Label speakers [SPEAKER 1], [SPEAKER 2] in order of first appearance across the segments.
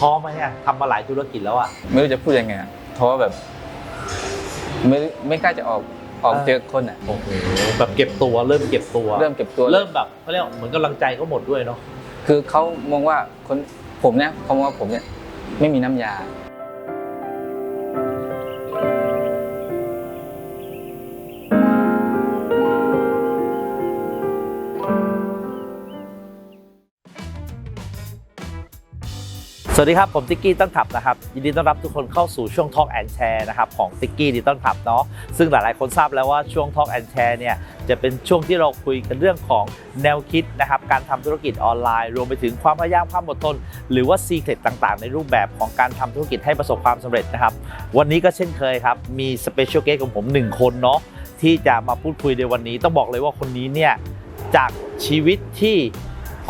[SPEAKER 1] ท้อไหมอะทำมาหลายธุรกิจแล้วอะ
[SPEAKER 2] ไม่รู้จะพูดยังไงอะเพราะว่าแบบ ไม่ไม่กล้าจะออกออก
[SPEAKER 1] เออ
[SPEAKER 2] เจอคนอะ
[SPEAKER 1] โอ้โหแบบเก็บตัวเริ่มเก็บตัว
[SPEAKER 2] เริ่มเก็บตัว
[SPEAKER 1] เริ่มแบบเขาเรียกว่าเหมือนกำลังใจก็หมดด้วยเนาะ
[SPEAKER 2] คือเขามองว่าคนผมเนี่ยเขามองว่าผมเนี่ยไม่มีน้ำยา
[SPEAKER 1] สวัสดีครับ ผมติ๊กกี้ต้นขับนะครับ ยินดีต้อนรับทุกคนเข้าสู่ช่วง Talk and Share นะครับของติ๊กกี้ดิต้นขับเนาะซึ่งหลายๆคนทราบแล้วว่าช่วง Talk and Share เนี่ยจะเป็นช่วงที่เราคุยกันเรื่องของแนวคิดนะครับการทำธุรกิจออนไลน์ รวมไปถึงความพยายามความอดทน หรือว่า s ีเค r ตต่างๆ ในรูปแบบของการทำธุรกิจให้ประสบความสำเร็จนะครับวันนี้ก็เช่นเคยครับมีสเปเชียลเกสของผมหนึ่งคนเนาะที่จะมาพูดคุยในวันนี้ ต้องบอกเลยว่าคนนี้เนี่ยจากชีวิตที่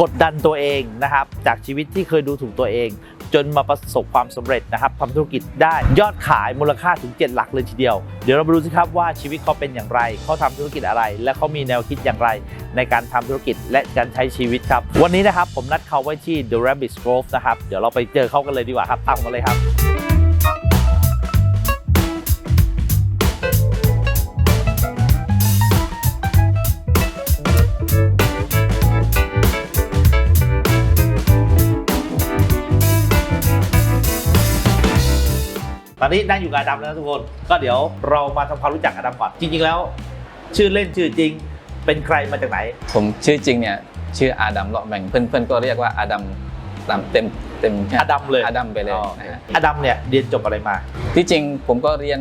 [SPEAKER 1] กดดันตัวเองนะครับจากชีวิตที่เคยดูถูกตัวเอง จนมาประสบความสำเร็จนะครับทำธุรกิจได้ยอดขายมูลค่าถึง 7 หลักเลยทีเดียว เดี๋ยวเราไปดูสิครับว่าชีวิตเขาเป็นอย่างไร เขาทำธุรกิจอะไร และเขามีแนวคิดอย่างไร ในการทำธุรกิจและการใช้ชีวิตครับ วันนี้นะครับผมนัดเขาไว้ที่ The Rabbit Grove นะครับ เดี๋ยวเราไปเจอเขากันเลยดีกว่าครับตามมาเลยครับ อนนี้นั่งอยู่กับอดัมแล้วนะทุกคน ก็เดี๋ยวเรามาทำความรู้จักอดัมก่อน จริงๆแล้ว ชื่อเล่นชื่อจริงเป็นใครมาจากไหน
[SPEAKER 2] ผมชื่อจริงเนี่ยชื่ออาดัมเลาะแบ่งเพื่อนเพื่อนก็เรียกว่าอาดัมตามเต็มเต็ม
[SPEAKER 1] อดัมเลย
[SPEAKER 2] อาดัมไปเลย
[SPEAKER 1] อ๋อ
[SPEAKER 2] นะฮะ
[SPEAKER 1] อดัมเนี่ยเรียนจบอะไรมา
[SPEAKER 2] ที่จริงผมก็เรียน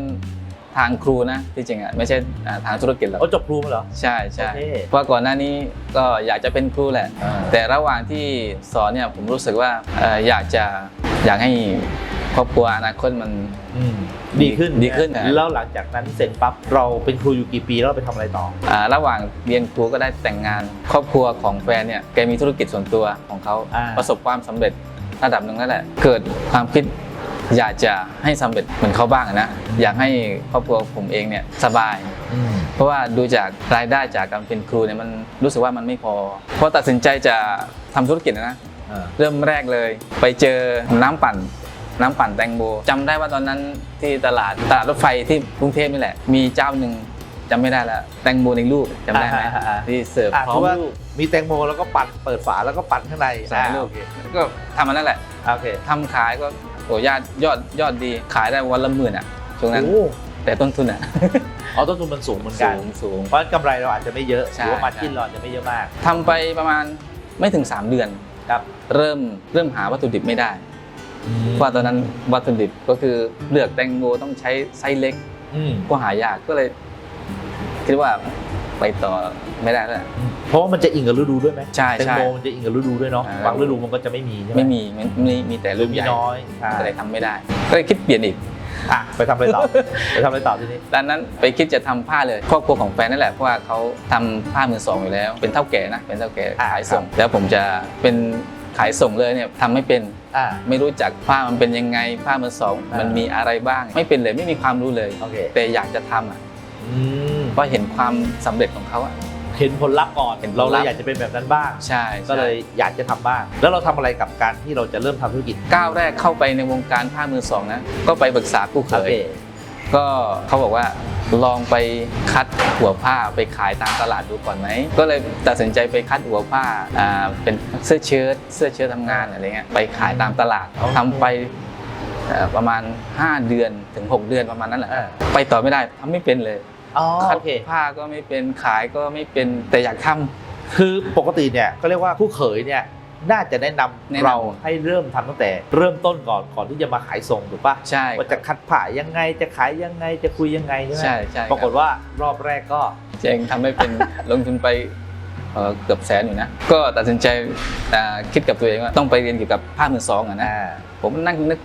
[SPEAKER 2] ทางครูนะที่จริงอะไม่ใช่อ่าทางธุรกิจหรอก
[SPEAKER 1] โอ้จบครูมาเหรอ
[SPEAKER 2] ใช่ใช่
[SPEAKER 1] โอเค
[SPEAKER 2] เพราะก่อนหน้านี้ก็อยากจะเป็นครูแหละ แต่ระหว่างที่สอนเนี่ยผมรู้สึกว่าเอ่ออยากจะอยากให้ ครอบครัวอนาคตมัน
[SPEAKER 1] อืมดีขึ้น
[SPEAKER 2] ดีขึ้นนะ
[SPEAKER 1] แล้วหลังจากนั้นเสร็จปั๊บเราเป็นครูอยู่กี่ปีแล้วเราไปทำอะไรต่อ
[SPEAKER 2] อ่าระหว่างเรียนครูก็ได้แต่งงาน ครอบครัวของแฟนเนี่ยแกมีธุรกิจส่วนตัวของเขา
[SPEAKER 1] อ่า
[SPEAKER 2] ประสบความสำเร็จระดับหนึ่งแล้วแหละเกิดความคิดอยากจะให้สำเร็จเหมือนเขาบ้างอะนะอยากให้ครอบครัวผมเองเนี่ยสบาย
[SPEAKER 1] อืม
[SPEAKER 2] เพราะว่าดูจากรายได้จากการเป็นครูเนี่ยมันรู้สึกว่ามันไม่พอพอตัดสินใจจะทำธุรกิจนะ
[SPEAKER 1] อ่า
[SPEAKER 2] เริ่มแรกเลย ไปเจอน้ำปั่น น้ำปั่นแตงโมจำได้ว่าตอนนั้นที่ตลาดตลาดรถไฟที่กรุงเทพนี่แหละ มีเจ้าหนึ่งจำไม่ได้แล้วแตงโมในลูกจำได้ไหม
[SPEAKER 1] อ่าอ่าอ่า
[SPEAKER 2] ที่เสิร์ฟ
[SPEAKER 1] อะ
[SPEAKER 2] พร้อ
[SPEAKER 1] คือ
[SPEAKER 2] ม
[SPEAKER 1] ว่า
[SPEAKER 2] ลูก
[SPEAKER 1] มีแตงโมแล้วก็ปั่นเปิดฝาแล้วก็ปั่นข้างใน
[SPEAKER 2] ใส่ลูก
[SPEAKER 1] อ่า
[SPEAKER 2] ก็ทำมันนั่นแหละ
[SPEAKER 1] โอเค
[SPEAKER 2] ทำขายก็โอ้ยอดยอดยอดดีขายได้วันละหมื่นอะช่วงนั้น
[SPEAKER 1] โอ้
[SPEAKER 2] แต่ต้นทุนอะ
[SPEAKER 1] อ๋อต้นทุนมันสูงเหมือนกั
[SPEAKER 2] สู
[SPEAKER 1] น
[SPEAKER 2] งสูง
[SPEAKER 1] เพราะฉะนั้นกำไรเราอาจจะไม่เยอะห
[SPEAKER 2] ใช่
[SPEAKER 1] รือว่ามาจิ้นเราอาจจะไม่เยอะมาก
[SPEAKER 2] ทำไปประมาณไม่ถึง 3 เดือน
[SPEAKER 1] ครับ
[SPEAKER 2] เริ่มเริ่มหาวัตถุดิบไม่ได้เพราะ ว่าตอนนั้นวัตถุดิบก็คือเปลือกแตงโมต้องใช้ไซส์เล็ก
[SPEAKER 1] อืม
[SPEAKER 2] ก็หายากก็เลย คิดว่าไปต่อไม่ได้แล้ว
[SPEAKER 1] เพราะว่ามันจะอิงกับฤดูด้วยไหม
[SPEAKER 2] ใช่
[SPEAKER 1] แตง
[SPEAKER 2] ใช่
[SPEAKER 1] โมมันจะอิงกับฤดูด้วยเนาะ
[SPEAKER 2] อ่า
[SPEAKER 1] บางฤดูมันก็จะไม่มีใช่ไหม
[SPEAKER 2] ไม่มีไม่มีมีแต่
[SPEAKER 1] หรื
[SPEAKER 2] ลู
[SPEAKER 1] อกมี
[SPEAKER 2] ใหญ่
[SPEAKER 1] น้อยใช่
[SPEAKER 2] ก็เลยทำไม่ได้ ก็เลยคิดเปลี่ยนอีก
[SPEAKER 1] อะไปทำอะไรต่อไปทำอะไรต่อทีนี้
[SPEAKER 2] ดังนั้นไปคิดจะทำผ้าเลย ครอบครัวของแฟนนั่นแหละเพราะว่าเขาทำผ้ามือสองอยู่แล้ว เป็นเท่าแก่นะเป็นเท่าแก่
[SPEAKER 1] อ่า
[SPEAKER 2] ขายส่ง แล้วผมจะเป็นขายส่งเลยเนี่ยทำไม่เป็น
[SPEAKER 1] อ่า
[SPEAKER 2] ไม่รู้จักผ้ามันเป็นยังไงผ้ามือสอง
[SPEAKER 1] อ่ามั
[SPEAKER 2] มันมีอะไรบ้าง ไม่เป็นเลยไม่มีความรู้เลย
[SPEAKER 1] โอเค
[SPEAKER 2] แต่อยากจะทำอะ
[SPEAKER 1] อืม
[SPEAKER 2] เพราะเห็นความสำเร็จของเขาอะ
[SPEAKER 1] เห็นผลลัพธ์ก่อน
[SPEAKER 2] เห็นผล
[SPEAKER 1] เรา
[SPEAKER 2] ลั
[SPEAKER 1] เล
[SPEAKER 2] พ
[SPEAKER 1] ย
[SPEAKER 2] ธ์
[SPEAKER 1] อยากจะเป็นแบบนั้นบ้าง
[SPEAKER 2] ใช่
[SPEAKER 1] ก็เลยอยากจะทำบ้าง แล้วเราทำอะไรกับการที่เราจะเริ่มทำธุรกิจ
[SPEAKER 2] ก้าวแรกเข้าไปในวงการผ้ามือสองนะ ก็ไปปรึกษาผู้เค
[SPEAKER 1] โอยเค
[SPEAKER 2] ก็เขาบอกว่าลองไปคัดหัวผ้าไปขายตามตลาดดูก่อนไหม ก็เลยตัดสินใจไปคัดหัวผ้าอ่าเป็นเสื้อเชิ้ตเสื้อเชิ้ตทำงานอะไรเงี้ยไปขายตามตลาด
[SPEAKER 1] อ๋อ
[SPEAKER 2] ทำไปเอ่อประมาณ 5 เดือนถึง 6 เดือนประมาณนั้นแหละ
[SPEAKER 1] อ่า
[SPEAKER 2] ไปต่อไม่ได้ทำไม่เป็นเลย
[SPEAKER 1] อ๋อ
[SPEAKER 2] คัด
[SPEAKER 1] โอเค
[SPEAKER 2] ผ้าก็ไม่เป็นขายก็ไม่เป็นแต่อยากทำ
[SPEAKER 1] คือปกติเนี่ยก็เรียกว่าผู้เขยเนี่ย น่าจะแนะนำ
[SPEAKER 2] แนะนำ
[SPEAKER 1] เราให้เริ่มทำตั้งแต่เริ่มต้นก่อนก่อนที่จะมาขายส่งถูกปะ
[SPEAKER 2] ใช่
[SPEAKER 1] ว่าจะคัดผ้ายังไงจะขายยังไงจะคุยยังไงใช่ไหม
[SPEAKER 2] ใช่ใช่
[SPEAKER 1] ปรากฏว่ารอบแรกก็
[SPEAKER 2] เจงทำไม่เป็นลงทุนไปเอ่อเกือบแสนอยู่นะ ก็ตัดสินใจอ่าคิดกับตัวเองว่าต้องไปเรียนเกี่ยวกับผ้ามือสองอะนะ
[SPEAKER 1] อ่า
[SPEAKER 2] ผมนั่งนึก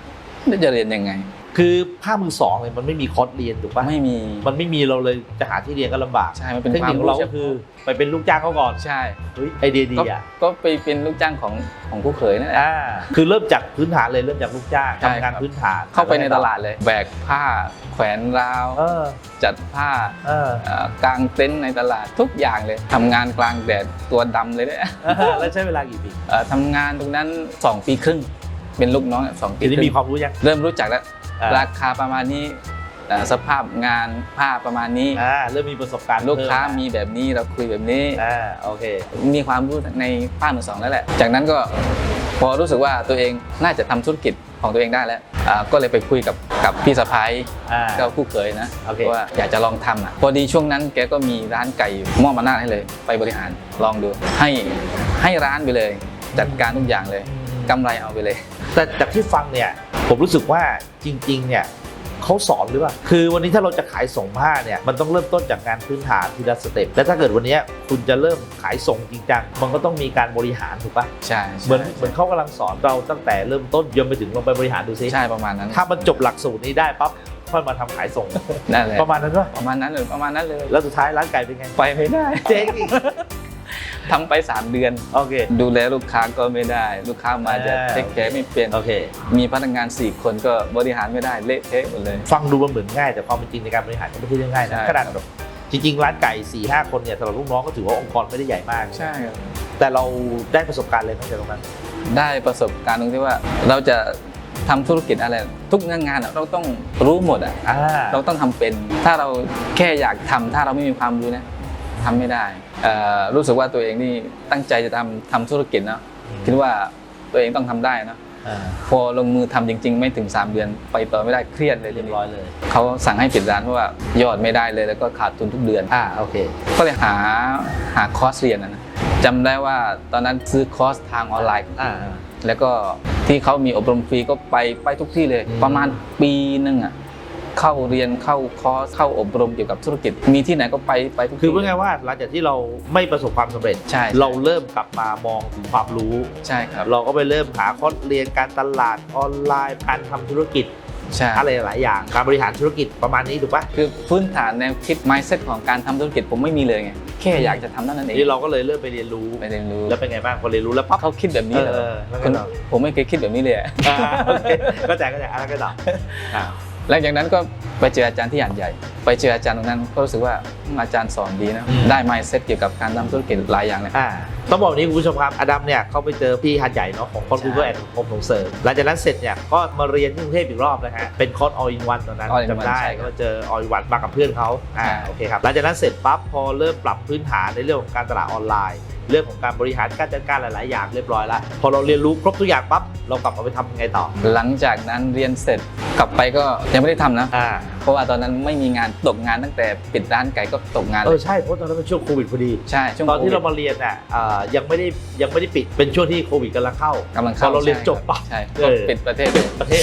[SPEAKER 2] นึกจะเรียนยังไง
[SPEAKER 1] คือผ้ามือสองเนี่ยมันไม่มีคอร์สเรียนถูกปะ
[SPEAKER 2] ไม่มี
[SPEAKER 1] มันไม่มีเราเลยจะหาที่เรียนก็ลำบาก
[SPEAKER 2] ใช่มันเป็น
[SPEAKER 1] เทค
[SPEAKER 2] ควา
[SPEAKER 1] นิ
[SPEAKER 2] ม
[SPEAKER 1] คของเรา
[SPEAKER 2] ฉ
[SPEAKER 1] ก็
[SPEAKER 2] พาะ
[SPEAKER 1] คือ ไปเป็นลูกจ้างเขาก่อน
[SPEAKER 2] ใช่
[SPEAKER 1] เฮ้ยไอเดียดี
[SPEAKER 2] ก็
[SPEAKER 1] อะ
[SPEAKER 2] ก็ไปเป็นลูกจ้างของของผู้เขยนั่นแหละ
[SPEAKER 1] อ่าคือเริ่มจากพื้นฐานเลยเริ่มจากลูกจ้าง
[SPEAKER 2] ใช่
[SPEAKER 1] ทำงาน
[SPEAKER 2] ครับ
[SPEAKER 1] พื้นฐาน
[SPEAKER 2] เข้าไปในตลาดเลยแบกผ้าแขวนราว
[SPEAKER 1] เออ
[SPEAKER 2] จัดผ้า
[SPEAKER 1] เออ
[SPEAKER 2] เอ่อกางเต็นท์ในตลาดทุกอย่างเลยทำงานกลางแดดตัวดำเลยเนี่ย
[SPEAKER 1] แล้วใช้เวลากี่ปี
[SPEAKER 2] เอ่อทำงานตรงนั้น 2 ปีครึ่งเป็นลูกน้องสองปี
[SPEAKER 1] ทีนี้
[SPEAKER 2] ครึ่ง
[SPEAKER 1] มีความรู้ยัง
[SPEAKER 2] เริ่มรู้จักแล้ว
[SPEAKER 1] อ่า
[SPEAKER 2] ราคาประมาณนี้เอ่อสภาพงานผ้าประมาณนี้
[SPEAKER 1] อ่าเริ่มมีประสบการณ์
[SPEAKER 2] ลูกค้า
[SPEAKER 1] เพิ่
[SPEAKER 2] มีแบบนี้เราคุยแบบนี้
[SPEAKER 1] อ่าโอเค
[SPEAKER 2] มีความรู้ในผ้ามือสองแล้วแหละ จากนั้นก็พอรู้สึกว่าตัวเองน่าจะทำธุรกิจของตัวเองได้แล้วอ่าก็เลยไปคุยกับกับพี่สะพ้าย
[SPEAKER 1] อ่า
[SPEAKER 2] ก็คู่เคยนะ
[SPEAKER 1] โอเค
[SPEAKER 2] ว่าอยากจะลองทำอะพอดีช่วงนั้นแกก็มีร้านไก่มอบอำนาจให้เลย ไปบริหารลองดูให้ให้ร้านไปเลย จัดการทุกอย่างเลย กำไรเอาไปเลย
[SPEAKER 1] แต่จากที่ฟังเนี่ยผมรู้สึกว่าจริง ๆ เนี่ยเขาสอนหรือเปล่า คือวันนี้ถ้าเราจะขายส่งผ้าเนี่ย มันต้องเริ่มต้นจากงานพื้นฐานทีละสเต็ป และถ้าเกิดวันนี้คุณจะเริ่มขายส่งจริงจัง มันก็ต้องมีการบริหารถูกปะ
[SPEAKER 2] ใช่
[SPEAKER 1] เหมือนเหมือนเขากำลังสอนเราตั้งแต่เริ่มต้นยนไปถึงลงไปบริหารดูซิ
[SPEAKER 2] ใช่ประมาณนั้น
[SPEAKER 1] ถ้ามันจบหลักสูตรนี้ได้ปั๊บค่อยมาทำขายส่ง
[SPEAKER 2] นั่นแหละ
[SPEAKER 1] ประมาณนั้นปะ
[SPEAKER 2] ประมาณนั้นเลยประมาณนั้นเลย
[SPEAKER 1] แล้วสุดท้ายร้านไก่เป็นไง
[SPEAKER 2] ไปไม่ได้
[SPEAKER 1] เจ๊งอีก
[SPEAKER 2] ทำไป 3 เดือน
[SPEAKER 1] โอเค
[SPEAKER 2] ดูแลลูกค้าก็ไม่ได้ ลูกค้ามาจะ
[SPEAKER 1] อ่า
[SPEAKER 2] เทคแคร์ไม่เป็น
[SPEAKER 1] โอเค
[SPEAKER 2] มีพนักงาน 4 คนก็บริหารไม่ได้เละเทะหมดเลย
[SPEAKER 1] ฟังดูมันเหมือนง่ายแต่ความเป็นจริงในการบริหารก็ไม่ใช่เรื่องง่ายนะ
[SPEAKER 2] ใช่
[SPEAKER 1] ขนาดแบบจริงๆ ร้านไก่4ี่ห้าคนเนี่ยสำหรับลูกน้องก็ถือว่าองค์กรไม่ได้ใหญ่มาก
[SPEAKER 2] ใช่ครับ
[SPEAKER 1] แต่เราได้ประสบการณ์เลยตั้งแต่ตรงนั้น
[SPEAKER 2] ได้ประสบการณ์ตรงที่ว่าเราจะทำธุรกิจอะไร ทุกงานงานอะเราต้องรู้หมดอะ
[SPEAKER 1] อ่า
[SPEAKER 2] เราต้องทำเป็น ถ้าเราแค่อยากทำถ้าเราไม่มีความรู้นะ ทำไม่ได้เอ่อรู้สึกว่าตัวเองนี่ตั้งใจจะทำทำธุรกิจนะคิดว่าตัวเองต้องทำได้นะ
[SPEAKER 1] อ่า
[SPEAKER 2] พอลงมือทำจริง ๆ ไม่ถึง 3 เดือนไปต่อไม่ได้เครียดเลย
[SPEAKER 1] เรี
[SPEAKER 2] ที
[SPEAKER 1] ยบ
[SPEAKER 2] นี้
[SPEAKER 1] ร้อยเลย
[SPEAKER 2] เขาสั่งให้ปิดร้านเพราะว่ายอดไม่ได้เลยแล้วก็ขาดทุนทุกเดือน
[SPEAKER 1] อ่าโอเค
[SPEAKER 2] ก็เลยหาหาคอร์สเรียนนะนะจำได้ว่าตอนนั้นซื้อคอร์สทางออนไลน์
[SPEAKER 1] อ่า
[SPEAKER 2] แล้วก็ที่เขามีอบรมฟรีก็ไปไปทุกที่เลย
[SPEAKER 1] อืม
[SPEAKER 2] ประมาณปีหนึ่งอะ เข้าเรียนเข้าคอร์สเข้าอบรมเกี่ยวกับธุรกิจ มีที่ไหนก็ไปไปทุกที่
[SPEAKER 1] คือพูดง่ายๆว่าหลังจากที่เราไม่ประสบความสำเร็จ
[SPEAKER 2] ใช่
[SPEAKER 1] เราเริ่มกลับมามองถึงความรู้
[SPEAKER 2] ใช่ครับ
[SPEAKER 1] เราก็ไปเริ่มหาคอร์สเรียนการตลาดออนไลน์การทำธุรกิจ
[SPEAKER 2] ใช่
[SPEAKER 1] อะไรหลายอย่างการบริหารธุรกิจประมาณนี้ถูกปะ
[SPEAKER 2] คือพื้นฐานแนวคิด mindset ของการทำธุรกิจผมไม่มีเลยไงแค่อยากจะทำเท่านั้นเอง
[SPEAKER 1] นี่เราก็เลยเริ่มไปเรียนรู้
[SPEAKER 2] ไปเรียนรู้
[SPEAKER 1] แล้วเป็นไงบ้างพอเรียนรู้แล้วปั๊บ
[SPEAKER 2] เขาคิดแบบนี้เหร
[SPEAKER 1] เอ
[SPEAKER 2] อ
[SPEAKER 1] อแล้วไง
[SPEAKER 2] คน
[SPEAKER 1] ต่อ
[SPEAKER 2] ผมไม่เคยคิดแบบนี้เลยอะ
[SPEAKER 1] อ่าโอเคเข้าใจเข้าใจอะไรก็ต่ออ่า
[SPEAKER 2] หลังจากนั้นก็ไปเจออาจารย์ที่หาดใหญ่ ไปเจออาจารย์ตรงนั้นก็รู้สึกว่าอืมอาจารย์สอนดีนะได้ mindset เกี่ยวกับการทำธุรกิจหลายอย่างเลย
[SPEAKER 1] อ่าต้องบอกแบบนี้คุณผู้ชมครับอดัมเนี่ยเขาไปเจอพี่หัดใหญ่เนาะของคอน
[SPEAKER 2] ใช่
[SPEAKER 1] คูเวอร์แอนด์คอมส่งเสริมหลังจากนั้นเสร็จเนี่ยก็มาเรียนที่กรุงเทพอีกรอบนะฮะเป็นคอร์ส all in one ตอนนั้น
[SPEAKER 2] All in one
[SPEAKER 1] จำได้
[SPEAKER 2] ใช่ครับ
[SPEAKER 1] ก็เจอ all in one มากับเพื่อนเขาอ่า
[SPEAKER 2] ใช่
[SPEAKER 1] โอเคครับหลังจากนั้นเสร็จปั๊บพอเริ่มปรับพื้นฐานในเรื่องของการตลาดออนไลน์ เรื่องของการบริหารการจัดการหลาย ๆ อย่างเรียบร้อยแล้วพอเราเรียนรู้ครบทุกอย่างปั๊บเรากลับมาไปทำยังไงต่อ
[SPEAKER 2] หลังจากนั้นเรียนเสร็จกลับไปก็ยังไม่ได้ทำนะ
[SPEAKER 1] อ่า
[SPEAKER 2] เพ ราะว่าตอนนั้นไม่มีงานตกงานตั้งแต่ปิดร้านไก่ก็ตกงาน
[SPEAKER 1] เอ
[SPEAKER 2] เล
[SPEAKER 1] อยใช่เพราะตอนนั้นเป็นช่วงโควิดพอดี
[SPEAKER 2] ใช่ช่วง
[SPEAKER 1] ตอนที่เรา
[SPEAKER 2] โควิด
[SPEAKER 1] มาเรียนอะอ่ายังไม่ได้ยังไม่ได้ปิดเป็นช่วงที่โควิดกำลังเข้า
[SPEAKER 2] กำลัง
[SPEAKER 1] พ
[SPEAKER 2] เข้า
[SPEAKER 1] อเราเรียน
[SPEAKER 2] ใช่
[SPEAKER 1] จบปั๊บ
[SPEAKER 2] ใช่
[SPEAKER 1] เออ
[SPEAKER 2] ปิดประเทศเลย
[SPEAKER 1] ประเทศ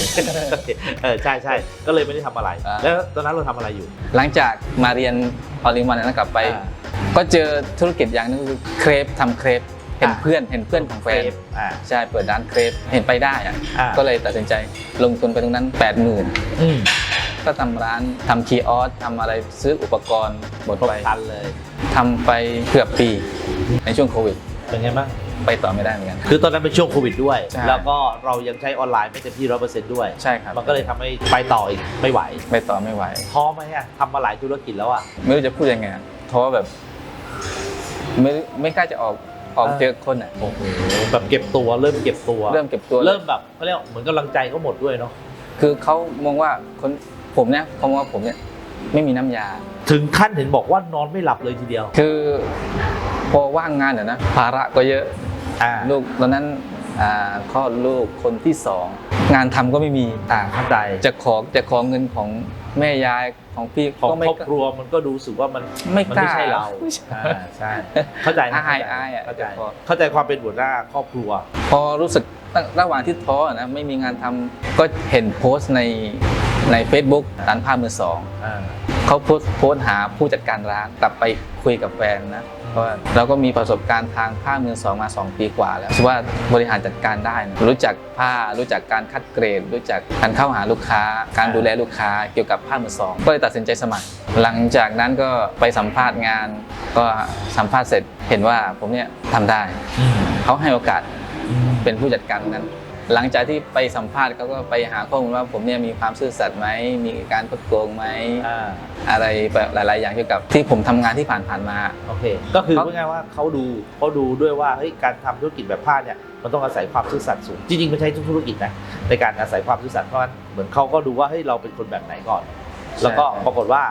[SPEAKER 1] เออใช่ใช่ก็เลยไม่ได้ทำอะไร
[SPEAKER 2] อ่า
[SPEAKER 1] แล้วตอนนั้นเราทำอะไรอยู่
[SPEAKER 2] หลังจากมาเรียนออลิมันนั้นกลับไป
[SPEAKER 1] อ่า
[SPEAKER 2] ก็เจอธุรกิจอย่างหนึงคือเครปทำเครปเห็น
[SPEAKER 1] อ่า
[SPEAKER 2] เพื่อนเห็นเพื่อนของแฟน
[SPEAKER 1] เฟอ่า
[SPEAKER 2] ใช่เปิดร้านเครปเห็นไปได้อะ
[SPEAKER 1] อ่า
[SPEAKER 2] ก็เลยตัดสินใจลงทุนไปตรงนั้น 80,000
[SPEAKER 1] อืม
[SPEAKER 2] ก็ทำร้านทำคีย์ออสทำอะไรซื้ออุปกรณ์หมด
[SPEAKER 1] ครบ
[SPEAKER 2] ไป
[SPEAKER 1] คันเลย
[SPEAKER 2] ทำไปเกือบปีในช่วงโควิด
[SPEAKER 1] เป็นไงบ้าง
[SPEAKER 2] ไปต่อไม่ได้เหมือนกัน
[SPEAKER 1] คือตอนนั้นเป็นช่วงโควิดด้วย
[SPEAKER 2] ใช่
[SPEAKER 1] แล้วก็เรายังใช้ออนไลน์ไม่เต็มที่ร้อยเปอร์เซ็นต์ด้วย
[SPEAKER 2] ใช่ครับ
[SPEAKER 1] มันก็เลยทำให้ไปต่ออีกไม่ไหว
[SPEAKER 2] ไปต่อไม่ไหว
[SPEAKER 1] ท้อไหมอะทำมาหลายธุรกิจแล้วอะ
[SPEAKER 2] ไม่รู้จะพูดยังไงอะท้อแบบ ไม่ไม่กล้าจะออกออก
[SPEAKER 1] อ่า
[SPEAKER 2] เจอคนอะ
[SPEAKER 1] โอ้โหแบบเก็บตัวเริ่มเก็บตัว
[SPEAKER 2] เริ่มเก็บตัว
[SPEAKER 1] เริ่มแบบเขาเรียกเหมือนกำลังใจเขาหมดด้วยเนาะ
[SPEAKER 2] คือเขามองว่าคน ผมเนี่ยเขามองว่าผมเนี่ยไม่มีน้ำยา
[SPEAKER 1] ถึงขั้นเห็นบอกว่านอนไม่หลับเลยทีเดียว
[SPEAKER 2] คือพอว่างงานเนี่ยนะภาระก็เยอะ
[SPEAKER 1] อ่า
[SPEAKER 2] ลูกตอนนั้นอ่าคลอดลูกคนที่สองงานทำก็ไม่มี
[SPEAKER 1] อ่าเข้าใจ
[SPEAKER 2] จะขอจะขอเงินของ แม่ยายของพี่
[SPEAKER 1] ของ
[SPEAKER 2] ก็ไม่
[SPEAKER 1] ครอบครัวมันก็ดูสึกว่ามัน
[SPEAKER 2] ไม่
[SPEAKER 1] มัน
[SPEAKER 2] กล้า
[SPEAKER 1] ไม่ใช่เรา
[SPEAKER 2] ไม่ใช่
[SPEAKER 1] อ่าใช่เข้าใจนะ
[SPEAKER 2] อายอายอะ
[SPEAKER 1] เข้าใจ
[SPEAKER 2] พอ
[SPEAKER 1] เข้าใจความเป็นหัวหน้าครอบครัว
[SPEAKER 2] พอรู้สึกตั้งระหว่างที่ท้อนะไม่มีงานทำก็เห็นโพสต์ในใน Facebook ร้านผ้ามือสอง
[SPEAKER 1] อ่า
[SPEAKER 2] เขาโพสต์โพสต์หาผู้จัดการร้านกลับไปคุยกับแฟนนะเพราะว่าเราก็มีประสบการณ์ทางผ้ามือสองมา 2 ปีกว่าแล้วคิดว่าบริหารจัดการได้นะรู้จักผ้ารู้จักการคัดเกรด รู้จักการเข้าหาลูกค้า การดูแลลูกค้าเกี่ยวกับผ้ามือสองก็เลยตัดสินใจสมัคร หลังจากนั้นก็ไปสัมภาษณ์งาน ก็สัมภาษณ์เสร็จเห็นว่าผมเนี่ยทำได้ เขาให้โอกาสเป็นผู้จัดการนั้น หลังจากที่ไปสัมภาษณ์เขาก็ไปหาข้อมูลว่าผมเนี่ยมีความซื่อสัตย์ไหมมีการคดโกงไหม
[SPEAKER 1] อ่า
[SPEAKER 2] อะไรแบบหลาย ๆ อย่างเกี่ยวกับที่ผมทำงานที่ผ่านๆมา
[SPEAKER 1] โอเคก็คือ
[SPEAKER 2] เขา
[SPEAKER 1] พูดง่ายๆว่าเขาดูเขาดูด้วยว่าเฮ้ยการทำธุรกิจแบบผ้าเนี่ยมันต้องอาศัยความซื่อสัตย์สูงจริงๆไม่ใช่ทุกธุรกิจนะในการอาศัยความซื่อสัตย์เพราะฉะนั้นเหมือนเขาก็ดูว่าเฮ้ยเราเป็นคนแบบไหนก่อน แล้วก็ปรากฏว่า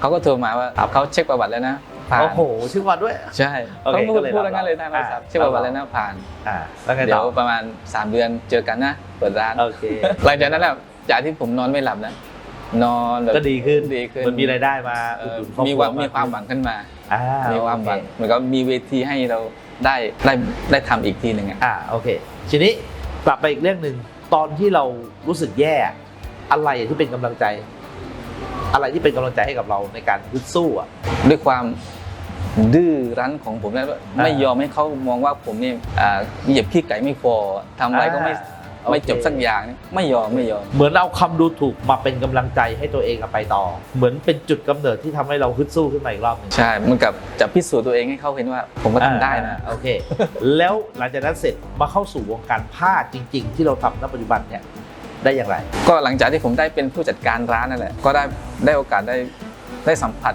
[SPEAKER 2] เขาก็โทรมาว่าเขาเช็คประวัติแล้วนะ ผ่าน
[SPEAKER 1] โอ้โหชื่อวันด้วย
[SPEAKER 2] ใช่
[SPEAKER 1] โอเค
[SPEAKER 2] เขาพูด
[SPEAKER 1] ก็เลย
[SPEAKER 2] พูด
[SPEAKER 1] รับ
[SPEAKER 2] แล้วงั้นเลยทางโทรศัพท์เช็คประวัติแล้วนะผ่าน
[SPEAKER 1] อ่าแล้วไง
[SPEAKER 2] เดี๋
[SPEAKER 1] ต่
[SPEAKER 2] ยว
[SPEAKER 1] อ
[SPEAKER 2] ประมาณ 3 เดือนเจอกันนะ เปิดร้าน
[SPEAKER 1] โอเค
[SPEAKER 2] หลังจากนั้นแหละจากที่ผมนอนไม่หลับนะ นอนแบบ
[SPEAKER 1] ก็ดีขึ้น
[SPEAKER 2] ดีขึ้น
[SPEAKER 1] มันมีรายได้มา
[SPEAKER 2] เอ
[SPEAKER 1] อุด
[SPEAKER 2] อ
[SPEAKER 1] หนุนครอบ
[SPEAKER 2] มี
[SPEAKER 1] ครัว
[SPEAKER 2] ความมีความหวังขึ้นมา
[SPEAKER 1] อ่า
[SPEAKER 2] มีความหวัง
[SPEAKER 1] โอเเห
[SPEAKER 2] มือนกับมีเวทีให้เราได้ได้ได้ทำอีกทีหนึ่งอะ
[SPEAKER 1] อ่าโอเค ทีนี้กลับไปอีกเรื่องหนึ่งตอนที่เรารู้สึกแย่ อะไรที่เป็นกำลังใจ อะไรที่เป็นกำลังใจให้กับเราในการฮึดสู้อะ
[SPEAKER 2] ด้วยความ ดื้อรั้นของผมแล้วไม่ยอมให้เขามองว่าผมเนี่ยอ่าเหยียบขี้ไก่ไม่พอทำอะไรก็ไม่
[SPEAKER 1] อ่า
[SPEAKER 2] ไม่
[SPEAKER 1] โอเค
[SPEAKER 2] จบสักอย่างเนี่ยไม่ยอมไม่ยอม
[SPEAKER 1] เหมือนเอาคำดูถูกมาเป็นกำลังใจให้ตัวเองอะไปต่อ เหมือนเป็นจุดกำเนิดที่ทำให้เราฮึดสู้ขึ้นมาอีกรอบหนึง
[SPEAKER 2] ใช่เหมันกับจะพิสูจน์ตัวเองให้เขาเห็นว่า ผมก็ทำได้นะ
[SPEAKER 1] อ่าโอเค แล้วหลังจากนั้นเสร็จมาเข้าสู่วงการผ้าจริง ๆ ที่เราทำณปัจจุบันเนี่ยได้อย่างไร
[SPEAKER 2] ก็หลังจากที่ผมได้เป็นผู้จัดการร้านนั่นแหละก็ได้ได้โอกาสได้ได้สัมผัส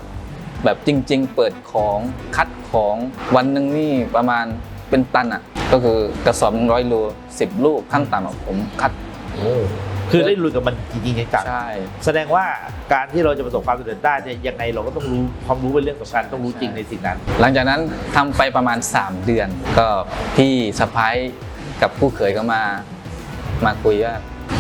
[SPEAKER 2] แบบจริง ๆ เปิดของคัดของวันหนึ่งนี่ประมาณเป็นตันอะ ก็คือกระสอบร้อยโลสิบลูกขั้นต่ำอะผมคัด
[SPEAKER 1] คือได้ลุยกับมันจริงๆจังๆ
[SPEAKER 2] ใช่
[SPEAKER 1] แสดงว่าการที่เราจะประสบความสำเร็จได้เนี่ยยังไงเราก็ต้องรู้ความรู้เป็นเรื่องสำคัญต้องรู้จริงในสิ่งนั้น
[SPEAKER 2] หลังจากนั้นทำไปประมาณ 3 เดือน ก็พี่สะพ้ายกับผู้เขยก็มามาคุยว่า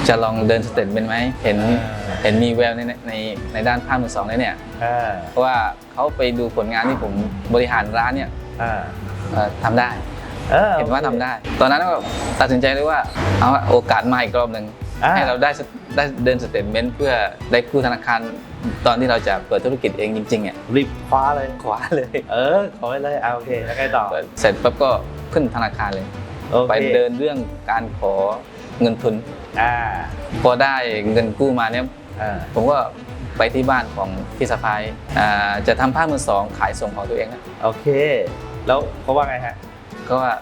[SPEAKER 2] จะลองเดินสเต็ปเป็นไหมเห็น
[SPEAKER 1] อ่า
[SPEAKER 2] เห็นมีแววในในในด้านผ้ามือสองเลยเนี่ย
[SPEAKER 1] อ่า
[SPEAKER 2] เพราะว่าเขาไปดูผลงานที่ผมบริหารร้านเนี่ย
[SPEAKER 1] อ่า
[SPEAKER 2] เอ่อทำได้
[SPEAKER 1] ออ
[SPEAKER 2] เห็นว่าทำได้ ตอนนั้นก็ตัดสินใจเลยว่าเอาโอกาสมาอีกรอบหนึ่ง
[SPEAKER 1] อ่า
[SPEAKER 2] ให้เราได้สได้เดินสเตทเมนต์เพื่อได้กู้ธนาคารตอนที่เราจะเปิดธุรกิจเองจริงๆอะ
[SPEAKER 1] รีบคว้าเลย
[SPEAKER 2] ขวาเลย
[SPEAKER 1] เออขอไว้เลยเอาโอเคแล้วไงต่อ
[SPEAKER 2] เปิดเสร็จปั๊บก็ขึ้นธนาคารเลย
[SPEAKER 1] โอเค
[SPEAKER 2] ไปเดินเรื่องการขอเงินทุน
[SPEAKER 1] อ่า
[SPEAKER 2] พอได้เงินกู้มาเนี่ย
[SPEAKER 1] อ่า
[SPEAKER 2] ผมก็ไปที่บ้านของพี่สะพายอ่าจะทำผ้ามือสองขายส่งของตัวเองนะ
[SPEAKER 1] โอเค แล้วเขาว่าไงฮะ
[SPEAKER 2] ก็ว่า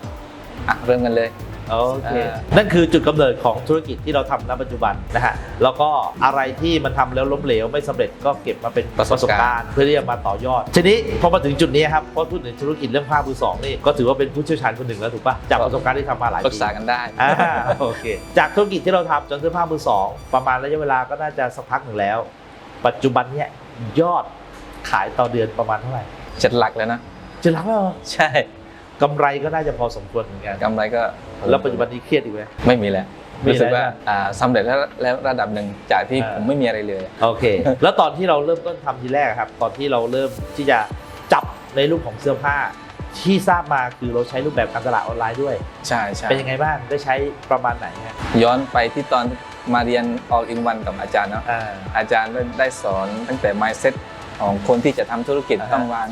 [SPEAKER 2] อะเริ่มกันเลย
[SPEAKER 1] โอเค
[SPEAKER 2] อ่า
[SPEAKER 1] นั่นคือจุดกำเนิดของธุรกิจที่เราทำณปัจจุบันนะฮะ แล้วก็อะไรที่มันทำแล้วล้มเหลวไม่สำเร็จก็เก็บมาเป็นประสบการณ์เพื่อที่จะมาต่อยอด ทีนี้พอมาถึงจุดนี้ครับพอพูดถึงธุรกิจเรื่องผ้ามือสองนี่ก็ถือว่าเป็นผู้เชี่ยวชาญคนหนึ่งแล้วถูกปะจากประสบการณ์ที่ทำมาหลาย
[SPEAKER 2] ปรึก
[SPEAKER 1] ปี
[SPEAKER 2] ษากันได้
[SPEAKER 1] อ่าโอเค จากธุรกิจที่เราทำจนเสื้อผ้ามือสองประมาณระยะเวลาก็น่าจะสักพักหนึ่งแล้ว ปัจจุบันเนี่ยยอดขายต่อเดือนประมาณเท่าไหร่
[SPEAKER 2] เจ็ดหลักแล้วนะ
[SPEAKER 1] จะรับแล้วเหรอ
[SPEAKER 2] ใช่
[SPEAKER 1] กำไรก็น่าจะพอสมควรเหมือนกัน
[SPEAKER 2] กำไรก็
[SPEAKER 1] แล้วปัจจุบันนี้เครียดอีกไหม
[SPEAKER 2] ไม่มีแล้ว
[SPEAKER 1] มี
[SPEAKER 2] รู้สึก
[SPEAKER 1] แล้ว
[SPEAKER 2] ว่า
[SPEAKER 1] นะ
[SPEAKER 2] อ่าสำเร็จแล้วแล้วระดับหนึ่งจากที่
[SPEAKER 1] อ่า
[SPEAKER 2] ผมไม่มีอะไรเลย
[SPEAKER 1] โอเค แล้วตอนที่เราเริ่มต้นทำทีแรกครับ ตอนที่เราเริ่มที่จะจับในรูปของเสื้อผ้า ที่ทราบมาคือเราใช้รูปแบบการตลาดออนไลน์ด้วย
[SPEAKER 2] ใช่ใช่
[SPEAKER 1] เป็นยังไงบ้างได้ใช้ประมาณไหนฮะ
[SPEAKER 2] ย้อนไปที่ตอนมาเรียน all in one กับอาจารย์เนาะ
[SPEAKER 1] อ่า
[SPEAKER 2] อาจารย์ได้ได้สอนตั้งแต่ mindset ของคนที่จะทำธุรกิจ
[SPEAKER 1] อ่าฮะ
[SPEAKER 2] ต้องวาง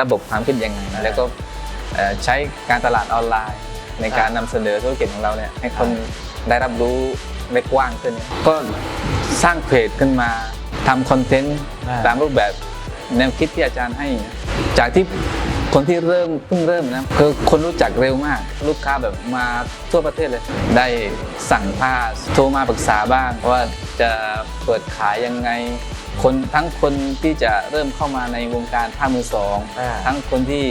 [SPEAKER 2] ระบบความคิดยังไง
[SPEAKER 1] อ่า
[SPEAKER 2] แล้วก็เอ่อ ใช้การตลาดออนไลน์ ในการนำเสนอธุรกิจของเราเนี่ยให้คนได้รับรู้ได้กว้างขึ้น ก็สร้างเพจขึ้นมาทำคอนเทนต์ตามรูปแบบแนวคิดที่อาจารย์ให้ จากที่คนที่เริ่มเพิ่งเริ่มนะคือคนรู้จักเร็วมาก ลูกค้าแบบมาทั่วประเทศเลย ได้สั่งผ้าโทรมาปรึกษาบ้างว่าจะเปิดขายยังไง คนทั้งคนที่จะเริ่มเข้ามาในวงการผ้ามือสอง ทั้งคนที่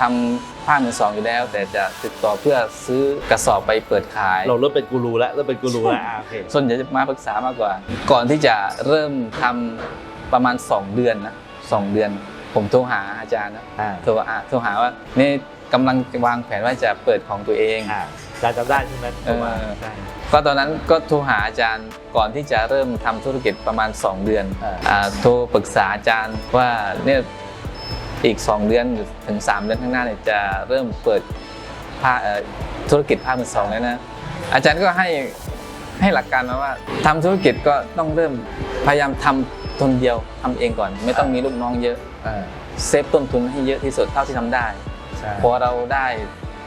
[SPEAKER 2] ทำผ้ามือสองอยู่แล้ว แต่จะติดต่อเพื่อซื้อกระสอบไปเปิดขาย
[SPEAKER 1] เราเริ่มเป็นกูรูแล้วเริ่มเป็นกูรูแล้วอ่าโอเค
[SPEAKER 2] ส่วนใหญ่จะมาปรึกษามากกว่า ก่อนที่จะเริ่มทำประมาณ 2 เดือนนะสองเดือน ผมโทรหาอาจารย์นะ
[SPEAKER 1] อ่า
[SPEAKER 2] โทรอะโทรหาว่านี่กำลังวางแผนว่าจะเปิดของตัวเอง
[SPEAKER 1] อ่าอาจารย์จำได้ใช่ไหมผมว่า
[SPEAKER 2] เออ
[SPEAKER 1] ใช่
[SPEAKER 2] ก็ตอนนั้นก็โทรหาอาจารย์ก่อนที่จะเริ่มทำธุรกิจประมาณ 2 เดือน
[SPEAKER 1] อ่า
[SPEAKER 2] อ่าโทรปรึกษาอาจารย์ว่าเนี่ย อีก 2 เดือนถึง 3 เดือนข้างหน้าเนี่ยจะเริ่มเปิดผ้าเอ่อธุรกิจผ้ามือสองแล้วนะอาจารย์ก็ให้ให้หลักการมาว่าทำธุรกิจก็ต้องเริ่มพยายามทำตนเดียวทำเองก่อน ไม่ต้องมีลูกน้องเยอะ
[SPEAKER 1] อ่า
[SPEAKER 2] เซฟต้นทุนให้เยอะที่สุดเท่าที่ทำได้
[SPEAKER 1] ใช่
[SPEAKER 2] พอเราได้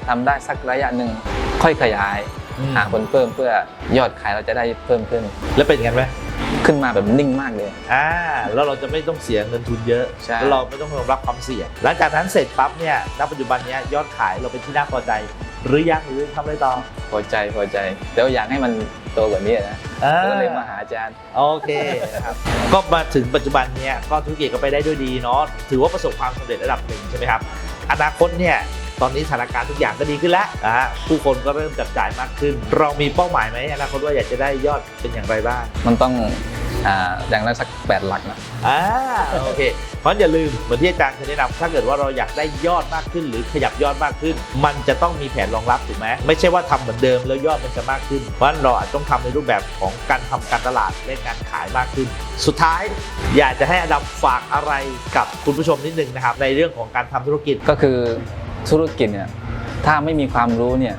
[SPEAKER 2] ทำได้สักระยะหนึ่งค่อยขยาย
[SPEAKER 1] อืม
[SPEAKER 2] หาคนเพิ่มเพื่อยอดขายเราจะได้เพิ่มขึ้น
[SPEAKER 1] แล้วเป็นกันไหม
[SPEAKER 2] ขึ้นมาแบบนิ่งมากเลย
[SPEAKER 1] อ่าแล้วเราจะไม่ต้องเสียเงินทุนเยอะ
[SPEAKER 2] ใช่
[SPEAKER 1] แล้วเราไม่ต้องรับความเสี่ยงหลังจากนั้นเสร็จปั๊บเนี่ยณปัจจุบันเนี้ยยอดขายเราเป็นที่น่าพอใจ หรือยังหรือทำอะไรต่อ
[SPEAKER 2] พอใจพอใจแต่ว่าอยากให้มันโตกว่านี้นะ
[SPEAKER 1] อ่า
[SPEAKER 2] ก็เลยมาหาอาจารย์
[SPEAKER 1] โอเคนะครับ ก็มาถึงปัจจุบันเนี้ยก็ธุรกิจก็ไปได้ด้วยดีเนาะ ถือว่าประสบความสำเร็จระดับหนึ่งใช่ไหมครับ อนาคตเนี่ย ตอนนี้สถานการณ์ทุกอย่างก็ดีขึ้นแล้วนะฮะผู้คนก็เริ่มจับจ่ายมากขึ้น เรามีเป้าหมายไหมอนาคตว่าอยากจะได้ยอดเป็นอย่างไรบ้าง
[SPEAKER 2] มันต้องอ่าอย่างละสักแปดหลักนะ
[SPEAKER 1] อ่าโอเค เพราะฉะนั้นอย่าลืมเหมือนที่อาจารย์เคยแนะนำถ้าเกิดว่าเราอยากได้ยอดมากขึ้น หรือขยับยอดมากขึ้น มันจะต้องมีแผนรองรับถูกไหมไม่ใช่ว่าทำเหมือนเดิมแล้วยอดมันจะมากขึ้น เพราะฉะนั้นเราอาจต้องทำในรูปแบบของการทำการตลาดและการขายมากขึ้น สุดท้าย อยากจะให้อดัมฝากอะไรกับคุณผู้ชมนิดนึงนะครับในเรื่องของการทำธุรกิจ
[SPEAKER 2] ก็คือ ธุรกิจเนี่ยถ้าไม่มีความรู้เนี่ย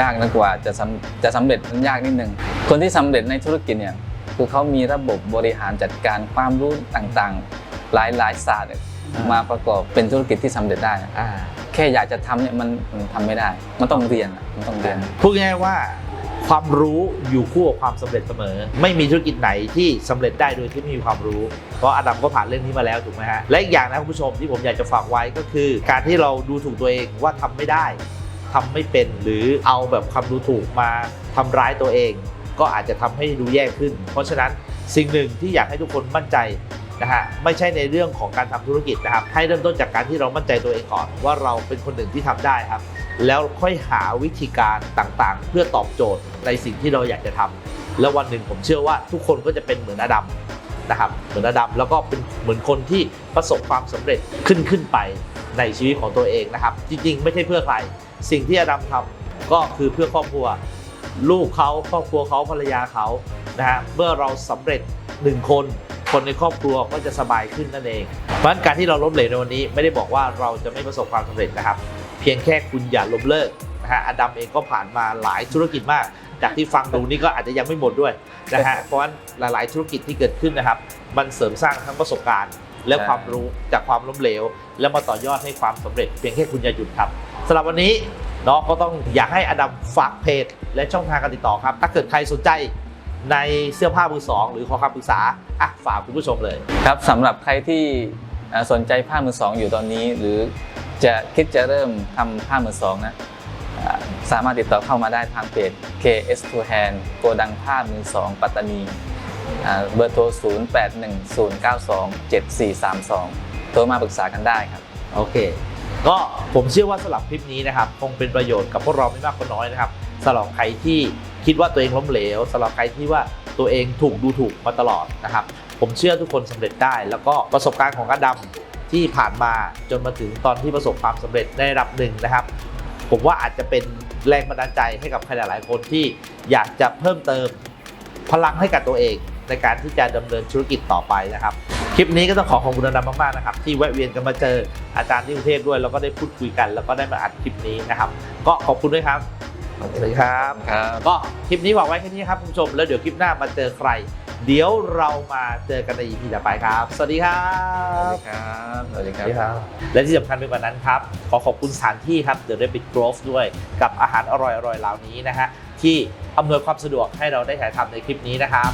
[SPEAKER 2] ยากนะกว่าจะสำจะสำเร็จมันยากนิดนึงคนที่สำเร็จในธุรกิจเนี่ยคือเขามีระบบบริหารจัดการความรู้ต่างๆ หลายหลายศาสตร์เนี่ย
[SPEAKER 1] อ่าม
[SPEAKER 2] มาประกอบเป็นธุรกิจที่สำเร็จได้นะ
[SPEAKER 1] อ่า
[SPEAKER 2] แค่อยากจะทำเนี่ยมันมันทำไม่ได้ มันต้องเรียนอะมันต้องเรียน
[SPEAKER 1] พูดง่ายๆว่า ความรู้อยู่คู่กับความสำเร็จเสมอ ไม่มีธุรกิจไหนที่สำเร็จได้โดยที่ไม่มีความรู้ เพราะอดัมก็ผ่านเรื่องนี้มาแล้วถูกไหมฮะและอีกอย่างนะคุณผู้ชมที่ผมอยากจะฝากไว้ก็คือ การที่เราดูถูกตัวเองว่าทำไม่ได้ทำไม่เป็นหรือเอาแบบคำดูถูกมาทำร้ายตัวเอง ก็อาจจะทำให้ดูแย่ขึ้น เพราะฉะนั้นสิ่งหนึ่งที่อยากให้ทุกคนมั่นใจนะฮะไม่ใช่ในเรื่องของการทำธุรกิจนะครับ ให้เริ่มต้นจากการที่เรามั่นใจตัวเองก่อน ว่าเราเป็นคนหนึ่งที่ทำได้ครับแล้วค่อยหาวิธีการต่างๆ เพื่อตอบโจทย์ในสิ่งที่เราอยากจะทำแล้ววันหนึ่งผมเชื่อว่าทุกคนก็จะเป็นเหมือนอดัมนะครับเหมือนอดัมแล้วก็เป็นเหมือนคนที่ประสบความสำเร็จขึ้นขึ้นไปในชีวิตของตัวเองนะครับ จริงๆ ไม่ใช่เพื่อใคร สิ่งที่อดัมทำก็คือเพื่อครอบครัว ลูกเขาครอบครัวเขาภรรยาเขานะฮะเมื่อเราสำเร็จหนึ่งคนคนในครอบครัวก็จะสบายขึ้นนั่นเอง เพราะฉะนั้นการที่เราล้มเหลวในวันนี้ไม่ได้บอกว่าเราจะไม่ประสบความสำเร็จนะครับ เพียงแค่คุณอย่าล้มเลิกนะฮะอดัมเองก็ผ่านมาหลายธุรกิจมาก จากที่ฟังดูนี่ก็อาจจะยังไม่หมดด้วยนะฮะเพราะฉะนั้นหลาย ๆ ธุรกิจที่เกิดขึ้นนะครับ มันเสริมสร้างทั้งประสบการณ์ และ
[SPEAKER 2] ใช่
[SPEAKER 1] ความรู้จากความล้มเหลว แล้วมาต่อยอดให้ความสำเร็จ เพียงแค่คุณอย่าหยุดครับสำหรับวันนี้เนาะก็ต้องอยากให้อดัมฝากเพจ และช่องทางการติดต่อครับ ถ้าเกิดใครสนใจในเสื้อผ้ามือสองหรือขอคำปรึกษาอะฝากคุณผู้ชมเลย
[SPEAKER 2] ครับสำหรับใครที่เอ่อสนใจผ้ามือสองอยู่ตอนนี้หรือ จะคิดจะเริ่มทำผ้ามือสองนะสามารถติดต่อเข้ามาได้ทางเพจ KS2 Hand โกดังผ้ามือสองปัตตานีเบอร์โทร 0810927432 โทรมาปรึกษากันได้ครับ
[SPEAKER 1] โอเค ก็ผมเชื่อว่าสำหรับคลิปนี้นะครับ คงเป็นประโยชน์กับพวกเราไม่มากก็น้อยนะครับสำหรับใครที่คิดว่าตัวเองล้มเหลวสำหรับใครที่ว่าตัวเองถูกดูถูกมาตลอดนะครับ ผมเชื่อทุกคนสำเร็จได้ แล้วก็ประสบการณ์ของอดัม ที่ผ่านมาจนมาถึงตอนที่ประสบความสำเร็จในระดับหนึ่งนะครับ ผมว่าอาจจะเป็นแรงบันดาลใจให้กับใครหลายๆคนที่อยากจะเพิ่มเติมพลังให้กับตัวเอง ในการที่จะดำเนินธุรกิจต่อไปนะครับ คลิปนี้ก็ต้องขอขอบคุณอดัมมากๆนะครับ ที่แวะเวียนกันมาเจออาจารย์ที่กรุงเทพด้วยแล้วก็ได้พูดคุยกัน แล้วก็ได้มาอัดคลิปนี้นะครับ ก็ขอบคุณด้วยครับ สวัสดีครับ
[SPEAKER 2] ครับ
[SPEAKER 1] ก็คลิปนี้ฝากไว้แค่นี้ครับคุณผู้ชมแล้วเดี๋ยวคลิปหน้ามาเจอใคร เดี๋ยวเรามาเจอกันใน EP ต่อไปครับ สวัสดีครับ
[SPEAKER 2] ครับสวัสดีครับ
[SPEAKER 1] และที่สำคัญไปกว่านั้นครับ ขอขอบคุณสถานที่ครับ The Rabbit Grove ด้วยกับอาหารอร่อยๆเหล่านี้นะฮะที่อำนวยความสะดวกให้เราได้ถ่ายทำในคลิปนี้นะครับ